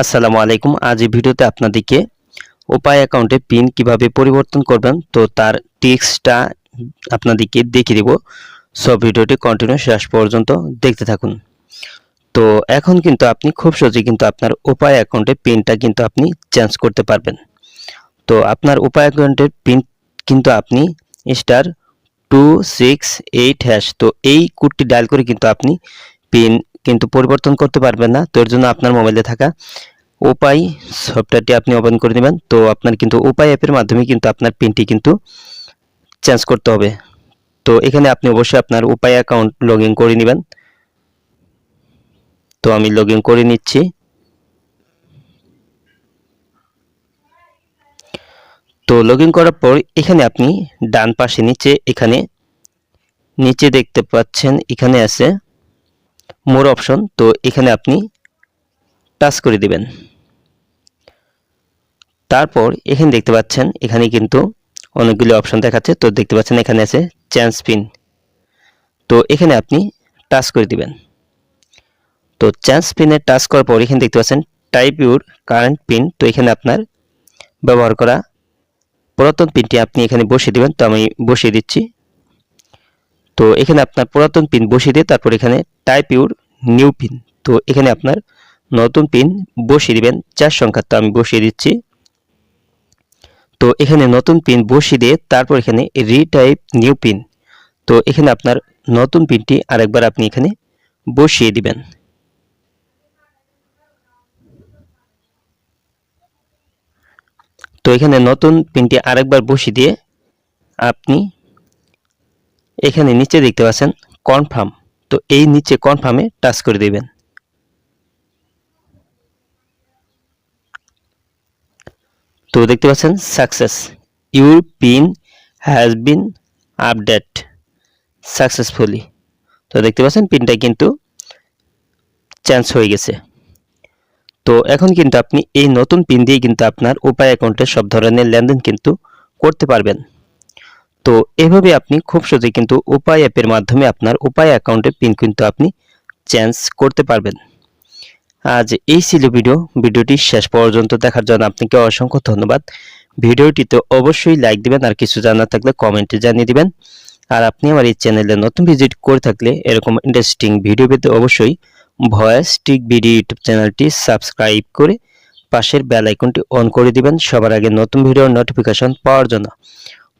আসসালামু আলাইকুম। আজ এই ভিডিওতে আপনাদেরকে উপায় অ্যাকাউন্টে পিন কীভাবে পরিবর্তন করবেন, তো তার টিক্সটা আপনাদেরকে দেখিয়ে দেব। সব ভিডিওটি কন্টিনিউ শেষ পর্যন্ত দেখতে থাকুন। তো এখন কিন্তু আপনি খুব সহজে কিন্তু আপনার উপায় অ্যাকাউন্টে পিনটা কিন্তু আপনি চেঞ্জ করতে পারবেন। তো আপনার উপায় অ্যাকাউন্টের পিন কিন্তু আপনি star two six eight hash তো এই কোডটি ডায়াল করে কিন্তু আপনি পিন কিন্তু পরিবর্তন করতে পারবেন না, তো এর জন্য আপনার মোবাইলে থাকা উপায় সফটওয়্যারটি আপনি ওপেন করে নেবেন তো আপনার কিন্তু ওপাই অ্যাপের মাধ্যমে কিন্তু আপনার পিনটি কিন্তু চেঞ্জ করতে হবে। তো এখানে আপনি অবশ্যই আপনার উপায় অ্যাকাউন্ট লগ ইন করে নেবেন। তো আমি লগ ইন করে নিচ্ছি। তো লগ ইন করার পর এখানে আপনি ডান পাশে নিচে, এখানে নিচে দেখতে পাচ্ছেন, এখানে আছে মোর অপশন তো এখানে আপনি টাচ করে দিবেন। তারপর এখানে দেখতে পাচ্ছেন, এখানে কিন্তু অনেকগুলি অপশন দেখাচ্ছে, তো দেখতে পাচ্ছেন এখানে আছে চেঞ্জ পিন তো এখানে আপনি টাচ করে দিবেন। তো চেঞ্জ পিনে টাচ করার পর এখানে দেখতে পাচ্ছেন টাইপ ইউর কারেন্ট পিন তো এখানে আপনার ব্যবহার করা পুরাতন পিনটি আপনি এখানে বসিয়ে দিবেন, তো আমি বসিয়ে দিচ্ছি। তো এখানে আপনার পুরাতন পিন বসিয়ে দিয়ে তারপর এখানে টাইপ ইউর নিউ পিন তো এখানে আপনার নতুন পিন বসিয়ে দিবেন, চার সংখ্যা। তো আমি বসিয়ে দিচ্ছি। তো এখানে নতুন পিন বসিয়ে দিয়ে তারপর এখানে রিটাইপ নিউ পিন তো এখানে আপনার নতুন পিনটি আরেকবার আপনি এখানে বসিয়ে দিবেন। তো এখানে নতুন পিনটি আরেকবার বসিয়ে দিয়ে আপনি এখানে নিচে দেখতে পাচ্ছেন কনফার্ম তো এই নিচে কনফার্মে টাচ করে দিবেন। তো দেখতে পাচ্ছেন success your pin has been update successfully তো দেখতে পাচ্ছেন পিনটা কিন্তু চেঞ্জ হয়ে গেছে। তো এখন কিন্তু আপনি এই নতুন পিন দিয়ে কিন্তু আপনার উপায় অ্যাকাউন্টে সব ধরনের লেনদেন কিন্তু করতে পারবেন। তো এভাবে আপনি খুব সহজে কিন্তু উপায় অ্যাপের মাধ্যমে আপনার উপায় অ্যাকাউন্টের পিন কিন্তু আপনি চেঞ্জ করতে পারবেন। আজ এই ছিল ভিডিও। ভিডিওটি শেষ পর্যন্ত দেখার জন্য আপনাকে অসংখ্য ধন্যবাদ। ভিডিওটিতে অবশ্যই লাইক দিবেন আর কিছু জানার থাকলে কমেন্টে জানিয়ে দিবেন। আর আপনি আমার এই চ্যানেলে নতুন ভিজিট করে থাকলে এরকম ইন্টারেস্টিং ভিডিও পেতে অবশ্যই ভয়েস টিক ভিডিও ইউটিউব চ্যানেলটি সাবস্ক্রাইব করে পাশের বেল আইকনটি অন করে দিবেন। সবার আগে নতুন ভিডিওর নোটিফিকেশন পাওয়ার জন্য।